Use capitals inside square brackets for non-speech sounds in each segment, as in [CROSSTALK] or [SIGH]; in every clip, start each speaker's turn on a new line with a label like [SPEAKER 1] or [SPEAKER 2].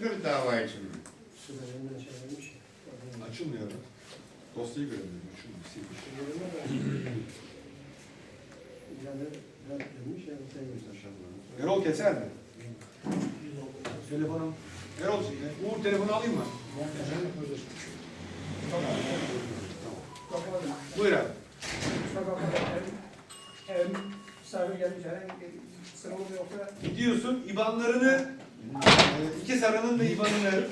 [SPEAKER 1] Bir dava için mi?
[SPEAKER 2] Şey.
[SPEAKER 3] Açılmıyor. Dosyayı göremiyorum. Açılmıyor. Silmiş.
[SPEAKER 2] Yani ben demiş ya sen göster.
[SPEAKER 3] Erol keser mi? Telefonu. Erol, Uğur telefonu alayım mı? Buyur abi. Gidiyorsun İbanlarını iki sarının da İban'ını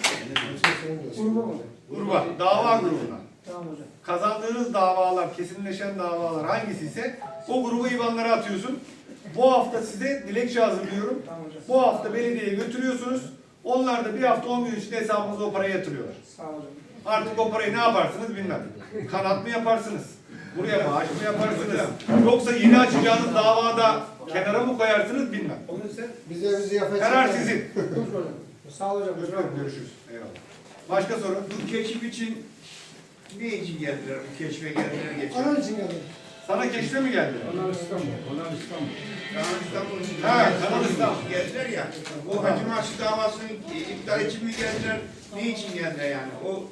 [SPEAKER 2] gruba mı?
[SPEAKER 3] gruba, dava grubuna.
[SPEAKER 2] Tamam hocam.
[SPEAKER 3] Kazandığınız davalar, kesinleşen davalar hangisi ise o grubu İban'lara atıyorsun. Bu hafta size dilekçe hazırlıyorum.
[SPEAKER 2] Tamam hocam.
[SPEAKER 3] Bu hafta belediyeye götürüyorsunuz. Onlar da bir hafta 10 gün içinde hesabınıza o parayı yatırıyorlar.
[SPEAKER 2] Sağ ol hocam.
[SPEAKER 3] Artık o parayı ne yaparsınız bilmem. Kanat mı yaparsınız? Buraya bağış mı yaparsınız? Yoksa yeni açacağınız davada kenara mı koyarsınız bilmem.
[SPEAKER 2] Onu sen
[SPEAKER 4] Bize bir ziyafet
[SPEAKER 3] Karar sizin.
[SPEAKER 2] Sağ ol hocam.
[SPEAKER 3] Öpüyorum, görüşürüz. Eyvallah. Başka soru?
[SPEAKER 1] Bu keşif için ne için geldiler? Bu keşfe geldiler geçen.
[SPEAKER 2] Onun için geldim.
[SPEAKER 3] Sana keşfe mi geldi?
[SPEAKER 5] Kanal İstanbul, Kanal İstanbul.
[SPEAKER 1] Kanal İstanbul için.
[SPEAKER 3] Ha, Kanal İstanbul.
[SPEAKER 1] Geldiler ya. O Hacı Mahşi davasını iptal için mi geldiler? Ne için geldiler yani? O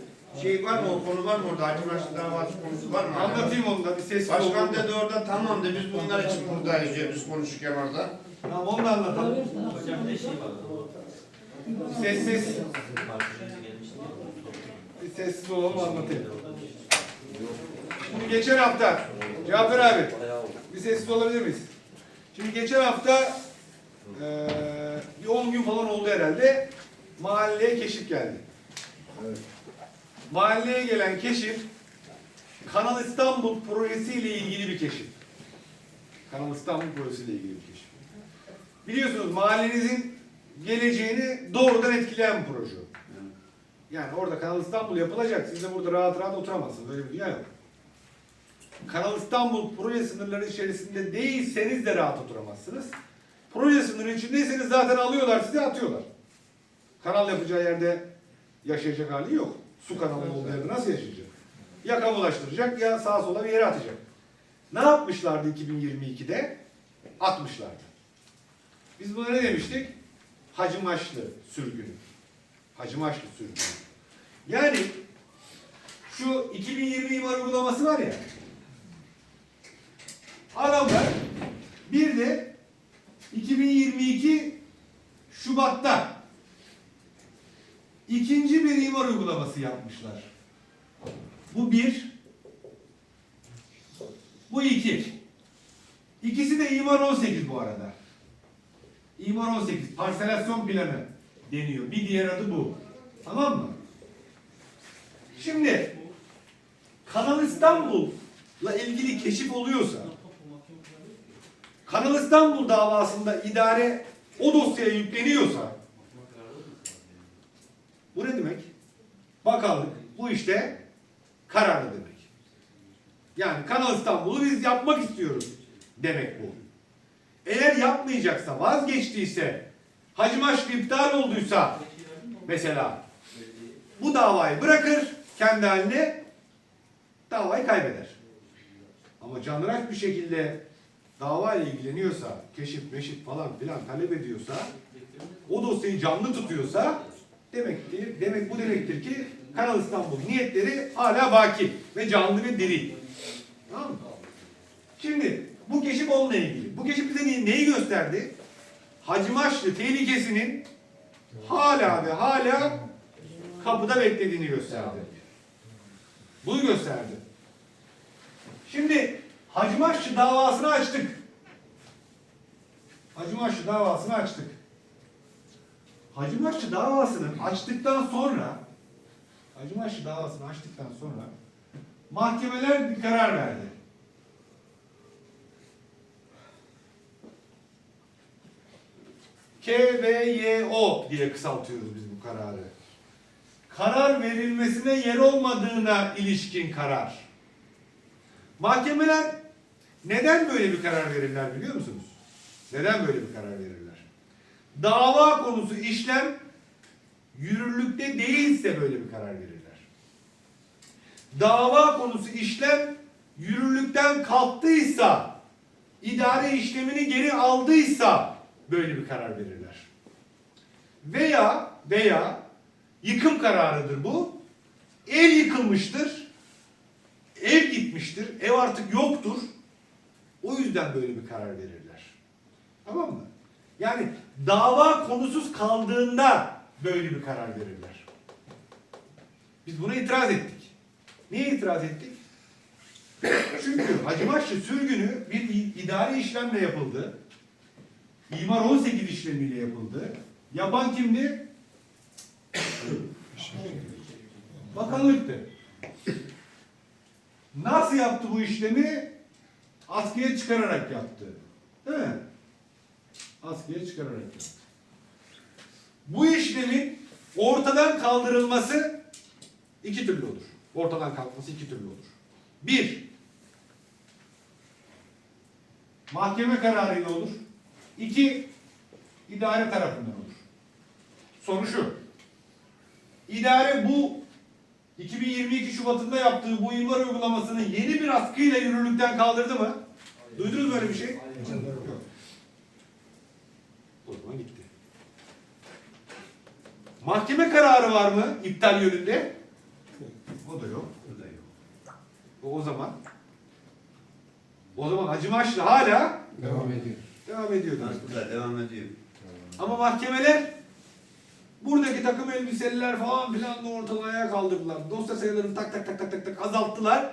[SPEAKER 1] şey var mı? O konu var mı orada? Hacı Mahşi davası konusu var mı?
[SPEAKER 3] Anlatayım onu da bir sessiz
[SPEAKER 1] Başkan dedi orada tamam dedi biz bunlar için buradayız diyor biz konuşurken orada.
[SPEAKER 3] Tamam onu da anlatalım. Sessiz. Bir sessiz olalım anlatayım. Şimdi geçen hafta Cafer abi bir sessiz olabilir miyiz? Şimdi geçen hafta eee bir 10 gün falan oldu herhalde. Mahalleye keşif geldi. Mahalleye gelen keşif Kanal İstanbul projesiyle ilgili bir keşif. Kanal İstanbul projesiyle ilgili bir keşif. Biliyorsunuz mahallenizin geleceğini doğrudan etkileyen bir proje. Yani orada Kanal İstanbul yapılacak. Siz de burada rahat rahat oturamazsınız. Öyle bir dünya yok. Kanal İstanbul proje sınırları içerisinde değilseniz de rahat oturamazsınız. Proje sınırı içindeyseniz zaten alıyorlar sizi atıyorlar. Kanal yapacağı yerde yaşayacak hali yok. Su kanalı olduğu yerde nasıl yaşayacak? Ya kamulaştıracak ya sağa sola bir yere atacak. Ne yapmışlardı 2022'de? Atmışlardı. Biz buna ne demiştik? Hacı Maçlı sürgünü. Hacı Maçlı sürgünü. Yani şu 2020 imar uygulaması var ya. Adamlar bir de 2022 Şubat'ta ikinci bir imar uygulaması yapmışlar. Bu bir, bu iki. İkisi de imar 18 bu arada. İmar 18, parselasyon planı deniyor. Bir diğer adı bu. Tamam mı? Şimdi Kanal İstanbul'la ilgili keşif oluyorsa Kanal İstanbul davasında idare o dosyaya yükleniyorsa bu ne demek? Bakanlık bu işte kararlı demek. Yani Kanal İstanbul'u biz yapmak istiyoruz demek bu. Eğer yapmayacaksa, vazgeçtiyse, Hacı Maçlı iptal olduysa mesela bu davayı bırakır kendi haline davayı kaybeder. Ama canıraç bir şekilde davayla ilgileniyorsa, keşif, meşif falan filan talep ediyorsa, o dosyayı canlı tutuyorsa demektir, demek bu demektir ki Kanal İstanbul niyetleri hala baki ve canlı ve diri. Tamam mı? Şimdi bu keşif onunla ilgili. Bu keşif bize neyi, gösterdi? Hacı Maçlı tehlikesinin hala ve hala kapıda beklediğini gösterdi. Bunu gösterdi. Şimdi Hacı Maçlı davasını açtık. Hacı Maçlı davasını açtık. Hacı Maçlı davasını açtıktan sonra Hacı Maçlı davasını açtıktan sonra mahkemeler bir karar verdi. KVYO diye kısaltıyoruz biz bu kararı. Karar verilmesine yer olmadığına ilişkin karar. Mahkemeler neden böyle bir karar verirler biliyor musunuz? Neden böyle bir karar verirler? Dava konusu işlem yürürlükte değilse böyle bir karar verirler. Dava konusu işlem yürürlükten kalktıysa, idare işlemini geri aldıysa böyle bir karar verirler. Veya veya yıkım kararıdır bu. Ev yıkılmıştır. Ev gitmiştir. Ev artık yoktur. O yüzden böyle bir karar verirler. Tamam mı? Yani dava konusuz kaldığında böyle bir karar verirler. Biz buna itiraz ettik. Niye itiraz ettik? Çünkü Hacımaşçı sürgünü bir idari işlemle yapıldı. İmar 18 işlemiyle yapıldı. Yapan kimdi? Bakanlıktı. Nasıl yaptı bu işlemi? Askıya çıkararak yaptı. Değil mi? Askıya çıkararak yaptı. Bu işlemin ortadan kaldırılması iki türlü olur. Ortadan kalkması iki türlü olur. Bir, mahkeme kararıyla olur. İki, idare tarafından olur. Soru şu. İdare bu 2022 Şubat'ında yaptığı bu imar uygulamasını yeni bir askıyla yürürlükten kaldırdı mı? Duydunuz böyle bir şey? Yok. O zaman gitti. Mahkeme kararı var mı iptal yönünde? O da yok.
[SPEAKER 5] O da yok.
[SPEAKER 3] O, o zaman o zaman Hacı Maçlı hala
[SPEAKER 4] Devam ediyor.
[SPEAKER 3] devam ediyor.
[SPEAKER 1] Nasıl da devam ediyor.
[SPEAKER 3] Ama mahkemeler buradaki takım elbiseliler falan filan da ortalığı ayağa kaldırdılar. Dosya sayılarını tak tak tak tak tak tak azalttılar.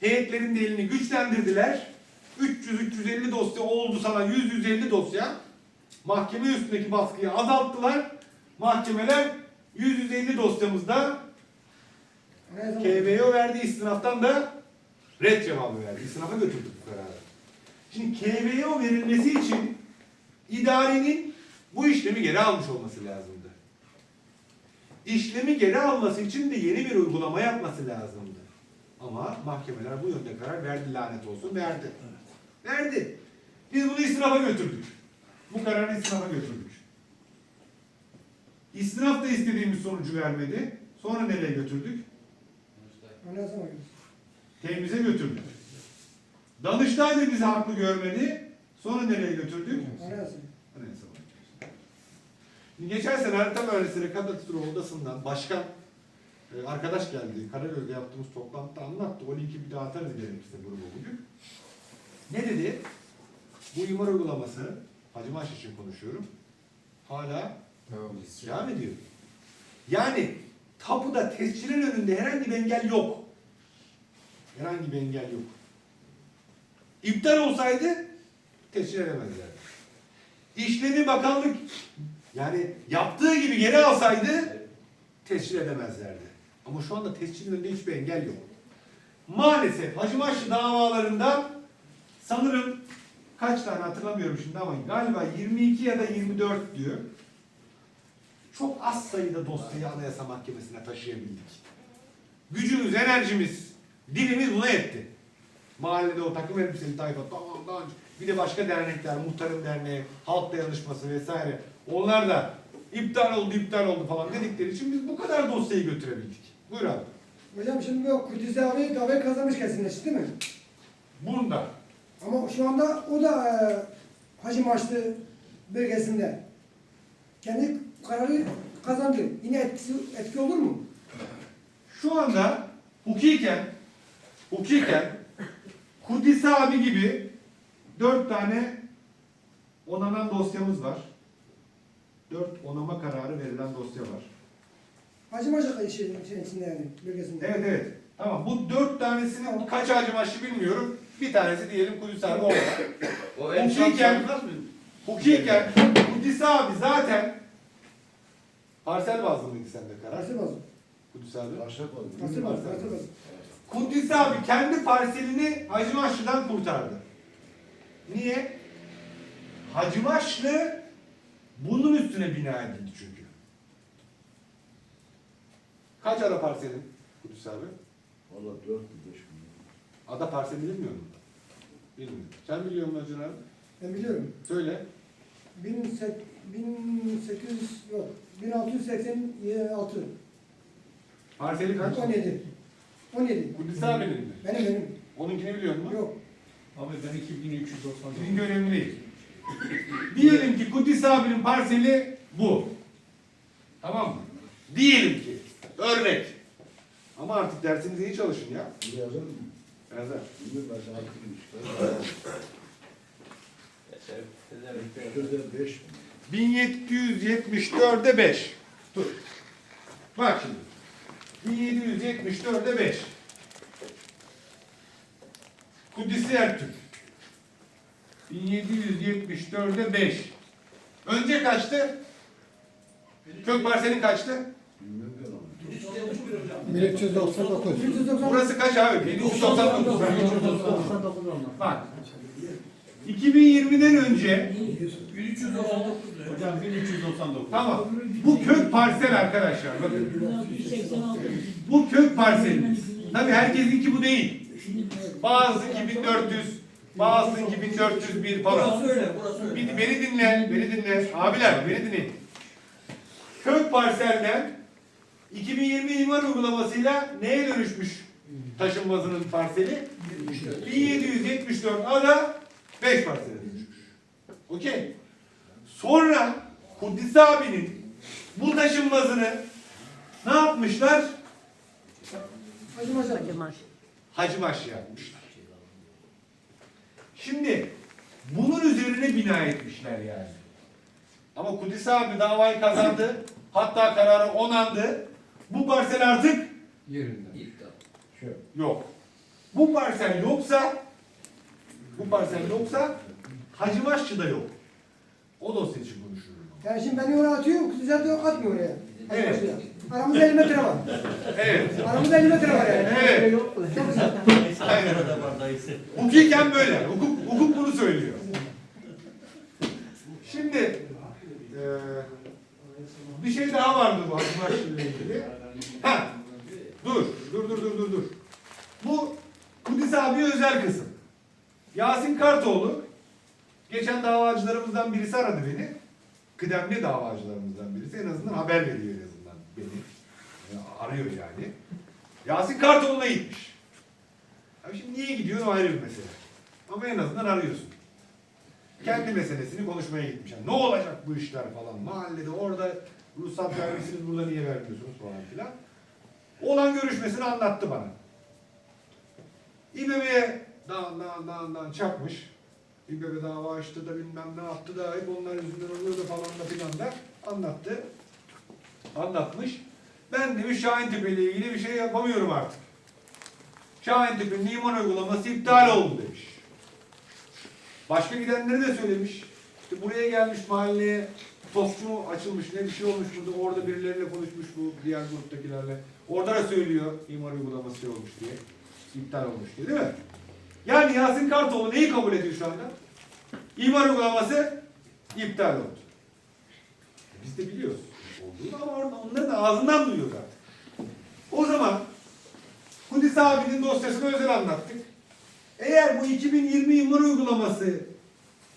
[SPEAKER 3] Heyetlerin de elini güçlendirdiler. 300-350 dosya oldu sana 100-150 dosya. Mahkeme üstündeki baskıyı azalttılar. Mahkemeler 100-150 dosyamızda? KBO verdi istinaftan da red cevabı verdi. İstinafa götürdük bu kararı. Şimdi KBO verilmesi için idarenin bu işlemi geri almış olması lazımdı. İşlemi geri alması için de yeni bir uygulama yapması lazımdı. Ama mahkemeler bu yönde karar verdi lanet olsun verdi. Verdi. Biz bunu istinafa götürdük. Bu kararı istinafa götürdük. İstinaf da istediğimiz sonucu vermedi. Sonra nereye götürdük? Temize götürdük. Danıştay da bizi haklı görmedi. Sonra nereye götürdük? Anayasa. Şimdi Geçen sene harita mühendisleri kadastro odasından başkan e, arkadaş geldi. Karagöz'de yaptığımız toplantıda anlattı. O linki bir daha atarız gerekirse gruba bugün. Ne dedi? Bu imar uygulaması, Hacı Maaş için konuşuyorum. Hala
[SPEAKER 4] Devam ediyor.
[SPEAKER 3] devam ediyor. Yani tapuda tescilin önünde herhangi bir engel yok. Herhangi bir engel yok. İptal olsaydı tescil edemezlerdi. İşlemi bakanlık yani yaptığı gibi geri alsaydı tescil edemezlerdi. Ama şu anda tescilin önünde hiçbir engel yok. Maalesef Hacı Maçlı davalarında sanırım kaç tane hatırlamıyorum şimdi ama galiba 22 ya da 24 diyor çok az sayıda dosyayı Anayasa Mahkemesi'ne taşıyabildik. Gücümüz, enerjimiz, dilimiz buna yetti. Mahallede o takım elbiseli tayfa, tamam daha önce, bir de başka dernekler, muhtarın derneği, halk dayanışması vesaire. Onlar da iptal oldu, iptal oldu falan dedikleri için biz bu kadar dosyayı götürebildik. Buyur abi.
[SPEAKER 2] Hocam şimdi bu Kudüs abi davayı kazanmış kesinleşti değil mi?
[SPEAKER 3] Bunda.
[SPEAKER 2] Ama şu anda o da e, Hacı Maçlı bölgesinde. Kendi kararı kazandı. Yine etkisi, etki olur mu?
[SPEAKER 3] Şu anda hukuken, hukuken Kudüs abi gibi dört tane onanan dosyamız var. Dört onama kararı verilen dosya var.
[SPEAKER 2] Hacı Maçlı şey, şey içinde yani bölgesinde.
[SPEAKER 3] Evet evet. Tamam bu dört tanesinin kaç ağacı maçlı bilmiyorum. Bir tanesi diyelim Kudüs abi orada.
[SPEAKER 1] O en mı?
[SPEAKER 3] Hukuken Kudüs abi zaten parsel bazlı mıydı sende karar?
[SPEAKER 2] Nasıl bazı?
[SPEAKER 3] Kudüs abi.
[SPEAKER 2] Nasıl bazı? Nasıl bazı?
[SPEAKER 3] Kudüs abi kendi parselini Hacı Maşlı'dan kurtardı. Niye? Hacı Maşlı bunun üstüne bina edildi çünkü. Kaç ara parselin Kudüs abi?
[SPEAKER 5] Valla dört mü beş mi?
[SPEAKER 3] Ada parseli bilmiyor musun? Bilmiyorum. Sen biliyor musun Hacı abi?
[SPEAKER 2] Ben biliyorum.
[SPEAKER 3] Söyle.
[SPEAKER 2] 1800 yok. 1686.
[SPEAKER 3] Parseli kaç?
[SPEAKER 2] 17. 17.
[SPEAKER 3] Kudüs abinin mi?
[SPEAKER 2] Benim benim.
[SPEAKER 3] Onunkini biliyor musun?
[SPEAKER 2] Yok.
[SPEAKER 5] Abi ben 2390.
[SPEAKER 3] Senin önemli değil. [LAUGHS] Diyelim ki Kudüs abinin parseli bu. Tamam mı? Diyelim ki. Örnek. Ama artık dersinize iyi çalışın ya.
[SPEAKER 5] Yazar mı?
[SPEAKER 3] Yazar.
[SPEAKER 5] Bunu ben sana işte. [LAUGHS] Sözde beş mi?
[SPEAKER 3] 1774'e 5. Dur. Bak şimdi. 1774'e 5. Kudüs'ü Ertürk. 1774'e 5. Önce kaçtı? Kök parselin kaçtı?
[SPEAKER 5] Bilmem ki ama.
[SPEAKER 4] 1399.
[SPEAKER 2] 390
[SPEAKER 3] Burası kaç abi? 1799.
[SPEAKER 4] 1399 olmaz.
[SPEAKER 3] Bak. 2020'den önce
[SPEAKER 5] 1399.
[SPEAKER 4] Hocam 1399.
[SPEAKER 3] tamam. Bu kök parsel arkadaşlar. Bakın.
[SPEAKER 6] 1686.
[SPEAKER 3] Bu kök parselimiz. Tabi herkesinki bu değil. Bazı 2400, bazı 2401 falan.
[SPEAKER 7] öyle, burası öyle.
[SPEAKER 3] Bir, beni dinle, beni dinle. Abiler beni dinleyin. Kök parselden 2020 imar uygulamasıyla neye dönüşmüş taşınmazının parseli? 1774 ada 5 parsele dönüşmüş. Okey. Sonra Kudüs abinin bu taşınmazını ne yapmışlar?
[SPEAKER 2] Hacı Maşallah.
[SPEAKER 3] Hacı Maşı yapmışlar. Şimdi bunun üzerine bina etmişler yani. Ama Kudüs abi davayı kazandı. Hatta kararı onandı. Bu parsel artık yok. Bu parsel yoksa bu parsel yoksa Hacı Maşçı da yok. O dosya için konuşuyorum.
[SPEAKER 2] Yani şimdi beni oraya atıyor, düzeltiyor, atmıyor oraya. Hacı
[SPEAKER 3] Evet.
[SPEAKER 2] Aramızda 50 metre var.
[SPEAKER 3] Evet.
[SPEAKER 2] Aramızda 50 metre var yani.
[SPEAKER 3] Evet.
[SPEAKER 2] Çok güzel.
[SPEAKER 3] Aynen. Hukuken böyle. Hukuk, hukuk bunu söylüyor. Şimdi eee, bir şey daha vardı bu Hacı Maşçı ile ilgili. Ha, dur, dur, dur, dur, dur, dur. Bu Kudüs abi özel kısım. Yasin Kartoğlu, geçen davacılarımızdan birisi aradı beni. Kıdemli davacılarımızdan birisi. En azından haber veriyor en azından beni. Yani arıyor yani. Yasin Kartoğlu'na gitmiş. Abi şimdi niye gidiyor o ayrı bir mesele. Ama en azından arıyorsun. Kendi meselesini konuşmaya gitmiş. Yani ne olacak bu işler falan. Mahallede orada ruhsat vermişsiniz burada niye vermiyorsunuz falan filan. Olan görüşmesini anlattı bana. İBB'ye dan dan dan dan çakmış. İBB dava açtı da bilmem ne yaptı da hep onlar yüzünden oluyor da falan da filan da anlattı. Anlatmış. Ben demiş Şahintepe ile ilgili bir şey yapamıyorum artık. Şahintepe'nin iman uygulaması iptal oldu demiş. Başka gidenleri de söylemiş. İşte buraya gelmiş mahalleye tostçu mu açılmış ne bir şey olmuş burada orada birileriyle konuşmuş bu diğer gruptakilerle. Orada da söylüyor imar uygulaması olmuş diye. İptal olmuş diye değil mi? Yani Yasin Kartoğlu neyi kabul ediyor şu anda? İmar uygulaması iptal oldu. E Biz de biliyoruz olduğunu ama orada onların da ağzından duyuyor zaten. O zaman Kudüs abinin dosyasını özel anlattık. Eğer bu 2020 imar uygulaması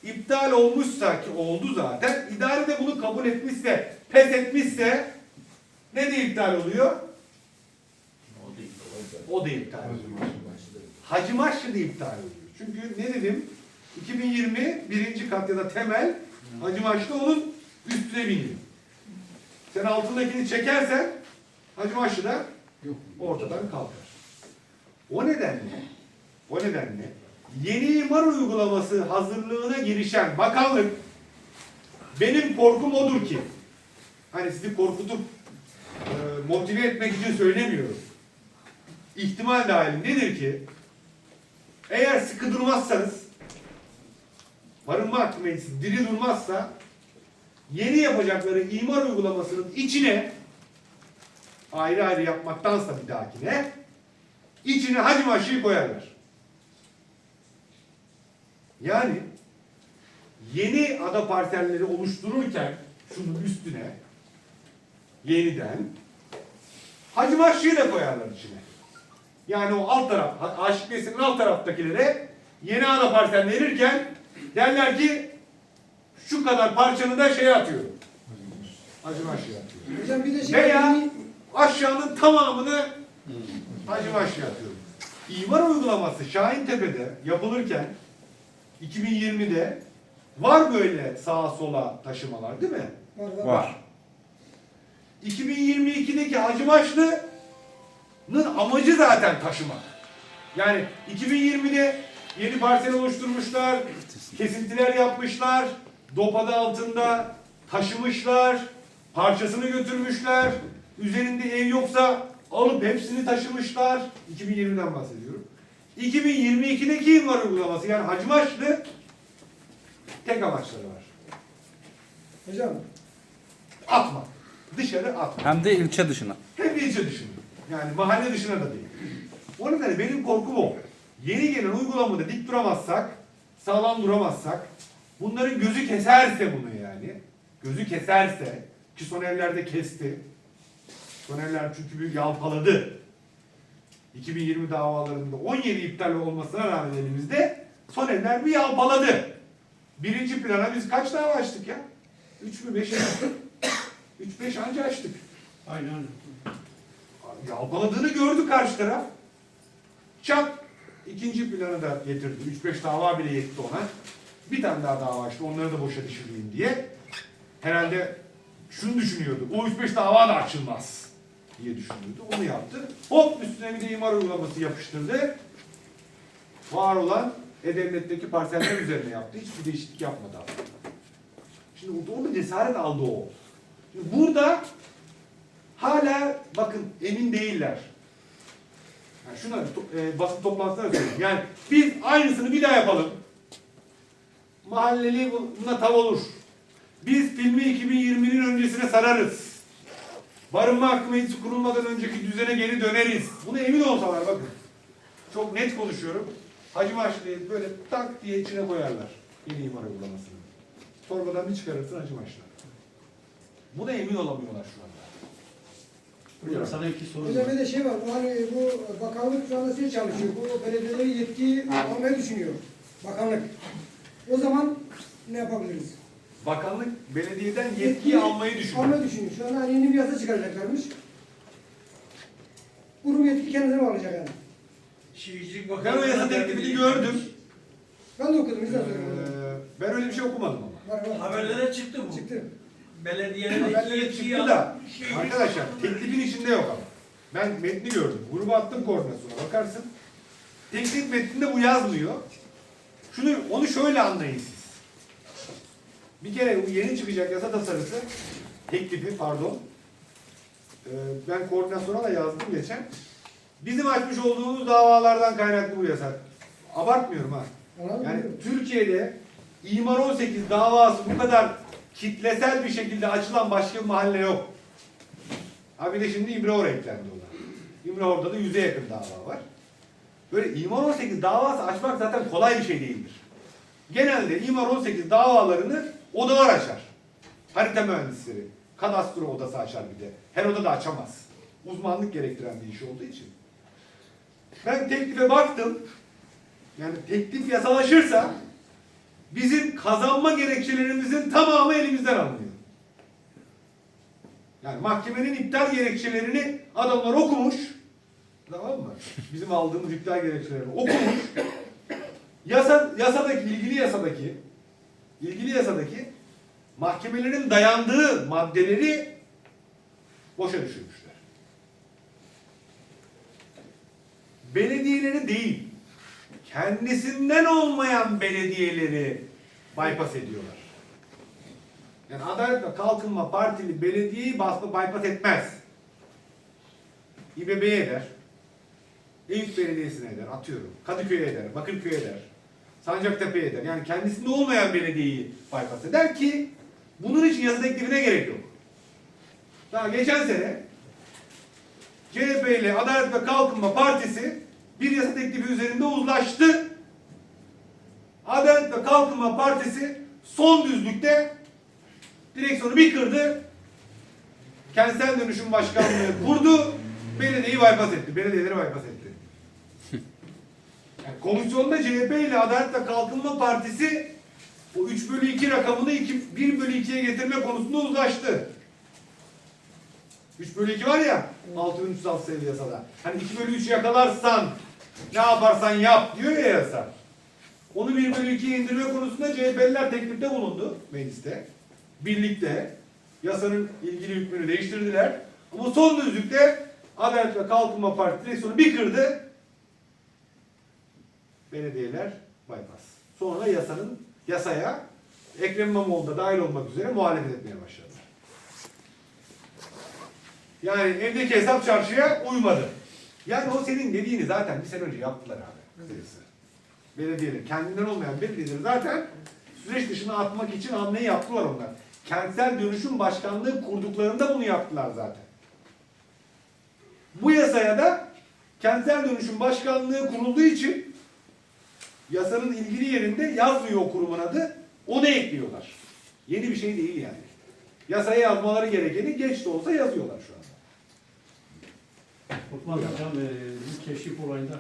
[SPEAKER 3] iptal olmuşsa ki oldu zaten, idare de bunu kabul etmişse, pes etmişse ne de iptal oluyor? O da iptal oluyor. Hacı Maşrı da iptal oluyor. Çünkü ne dedim? 2020 birinci kat ya da temel Hacı Maşrı onun üstüne biniyor. Sen altındakini çekersen Hacı Maşrı da ortadan kalkar. O nedenle, o nedenle yeni imar uygulaması hazırlığına girişen bakanlık benim korkum odur ki hani sizi korkutup e, motive etmek için söylemiyorum. İhtimal dahil nedir ki eğer sıkı durmazsanız barınma hakkı meclisi diri durmazsa yeni yapacakları imar uygulamasının içine ayrı ayrı yapmaktansa bir dahakine içine hacı maşıyı koyarlar. Yani yeni ada parselleri oluştururken şunun üstüne yeniden hacı maşıyı da koyarlar içine. Yani o alt taraf, Aşık Veysel'in alt taraftakilere yeni ada parsel verirken derler ki şu kadar parçanı da şeye atıyorum. Hacı maşıya atıyorum.
[SPEAKER 2] Hocam bir de şey
[SPEAKER 3] Veya aşağının tamamını Hacı Maşı'ya atıyorum. İmar uygulaması Şahintepe'de yapılırken 2020'de var böyle sağa sola taşımalar değil mi?
[SPEAKER 2] var, var.
[SPEAKER 3] Var. 2022'deki Hacı Maçlı'nın amacı zaten taşımak. Yani 2020'de yeni parsel oluşturmuşlar, kesintiler yapmışlar, dopada altında taşımışlar, parçasını götürmüşler, üzerinde ev yoksa alıp hepsini taşımışlar. 2020'den bahsediyorum. 2022'deki imar uygulaması yani Hacı Maçlı tek amaçları var.
[SPEAKER 2] Hocam
[SPEAKER 3] Atmak. Dışarı atmak.
[SPEAKER 6] Hem de ilçe dışına.
[SPEAKER 3] Hem de ilçe dışına. Yani mahalle dışına da değil. O nedenle benim korkum o. Yeni gelen uygulamada dik duramazsak, sağlam duramazsak, bunların gözü keserse bunu yani, gözü keserse, ki son evlerde kesti. Son evler çünkü bir yalpaladı. 2020 davalarında 17 iptal olmasına rağmen elimizde son evler bir yalpaladı. Birinci plana biz kaç dava açtık ya? 3 mü 5 mi? 3-5 anca açtık.
[SPEAKER 4] Aynen.
[SPEAKER 3] Yalpaladığını gördü karşı taraf. Çat ikinci planı da getirdi. 3-5 dava bile yetti ona. Bir tane daha dava açtı. Onları da boşa düşüreyim diye. Herhalde şunu düşünüyordu. O 3-5 dava da açılmaz diye düşünüyordu. Onu yaptı. Hop üstüne bir de imar uygulaması yapıştırdı. Var olan E-Devlet'teki parseller üzerine yaptı. Hiçbir değişiklik yapmadı abi. Şimdi orada cesaret aldı o. Şimdi burada hala bakın emin değiller. Yani şuna e, basın toplantısına söyleyeyim. Yani biz aynısını bir daha yapalım. Mahalleli buna tav olur. Biz filmi 2020'nin öncesine sararız. Barınma hakkı meclisi kurulmadan önceki düzene geri döneriz. Buna emin olsalar bakın. Çok net konuşuyorum. Hacı Maçlı'yı böyle tak diye içine koyarlar. Yeni imar uygulamasını. Torbadan bir çıkarırsın Hacı Maçlı. Buna emin olamıyorlar şu anda.
[SPEAKER 4] Hocam sana iki soru
[SPEAKER 2] Hocam
[SPEAKER 4] var.
[SPEAKER 2] bir de şey var, bu hani bu bakanlık şu anda şey çalışıyor, bu belediyeleri yetki almayı düşünüyor. Bakanlık. O zaman ne yapabiliriz?
[SPEAKER 3] Bakanlık belediyeden yetkiyi almayı düşünüyor.
[SPEAKER 2] Almayı düşünüyor. Şu anda yeni bir yasa çıkaracaklarmış. Kurum yetki kendine alacak yani.
[SPEAKER 5] Şehircilik
[SPEAKER 3] Ben o yasa teklifini gördüm.
[SPEAKER 2] Ben de okudum,
[SPEAKER 3] Ee,
[SPEAKER 2] izah söylüyorum.
[SPEAKER 3] ben öyle bir şey okumadım ama.
[SPEAKER 2] Var, var.
[SPEAKER 7] Haberlere çıktı bu.
[SPEAKER 2] Çıktı.
[SPEAKER 3] Haberlere çıktı
[SPEAKER 7] al.
[SPEAKER 3] da
[SPEAKER 7] Şey-
[SPEAKER 3] arkadaşlar teklifin içinde yok ama. Ben metni gördüm. Gruba attım koordinasyona bakarsın. Teklif metninde bu yazmıyor. Şunu onu şöyle anlayın siz. Bir kere bu yeni çıkacak yasa tasarısı teklifi pardon. Ee, ben koordinasyona da yazdım geçen. Bizim açmış olduğumuz davalardan kaynaklı bu yasa. Abartmıyorum ha. Yani? Türkiye'de İmar 18 davası bu kadar kitlesel bir şekilde açılan başka bir mahalle yok. Ha bir de şimdi İmrahor eklendi ona. İmrahor'da da yüze yakın dava var. Böyle İmar 18 davası açmak zaten kolay bir şey değildir. Genelde İmar 18 davalarını odalar açar. Harita mühendisleri, kadastro odası açar bir de. Her oda da açamaz. Uzmanlık gerektiren bir iş olduğu için. Ben teklife baktım. Yani teklif yasalaşırsa bizim kazanma gerekçelerimizin tamamı elimizden alınıyor. Yani mahkemenin iptal gerekçelerini adamlar okumuş. Tamam mı? Bizim aldığımız iptal gerekçelerini okumuş. Yasa, yasadaki, ilgili yasadaki ilgili yasadaki mahkemelerin dayandığı maddeleri boşa düşürmüşler. Belediyeleri değil, kendisinden olmayan belediyeleri bypass ediyorlar. Yani Adalet ve Kalkınma Partili belediyeyi basma bypass etmez. İBB'ye eder. Eyüp Belediyesi'ne eder, atıyorum. Kadıköy'e eder, Bakırköy'e eder. Sancaktepe'ye eder. Yani kendisinde olmayan belediyeyi bypass eder ki bunun için yasa teklifine gerek yok. Daha geçen sene CHP ile Adalet ve Kalkınma Partisi bir yasa teklifi üzerinde uzlaştı. Adalet ve Kalkınma Partisi son düzlükte direksiyonu bir kırdı. Kentsel dönüşüm başkanlığı kurdu. Belediyeyi bypass etti. Belediyeleri bypass etti. Yani komisyonda CHP ile Adalet ve Kalkınma Partisi o 3 bölü 2 rakamını 2, 1 bölü 2'ye getirme konusunda uzlaştı. 3 bölü 2 var ya 6306 sayılı yasada. Hani 2 bölü 3 yakalarsan ne yaparsan yap diyor ya yasa. Onu 1 bölü 2'ye indirme konusunda CHP'liler teklifte bulundu mecliste. Birlikte. yasanın ilgili hükmünü değiştirdiler. Ama son düzlükte Adalet ve Kalkınma Partisi direksiyonu bir kırdı. Belediyeler bypass. Sonra yasanın yasaya Ekrem İmamoğlu da dahil olmak üzere muhalefet etmeye başladılar. Yani evdeki hesap çarşıya uymadı. Yani o senin dediğini zaten bir sene önce yaptılar abi. Kısacası. Belediyeler, kendinden olmayan belediyeleri zaten süreç dışına atmak için hamleyi yaptılar onlar. Kentsel dönüşüm başkanlığı kurduklarında bunu yaptılar zaten. Bu yasaya da kentsel dönüşüm başkanlığı kurulduğu için yasanın ilgili yerinde yazmıyor o kurumun adı. Onu ekliyorlar. Yeni bir şey değil yani. Yasaya yazmaları gerekeni geç de olsa yazıyorlar şu anda.
[SPEAKER 4] Osman Hocam e, bu keşif olayında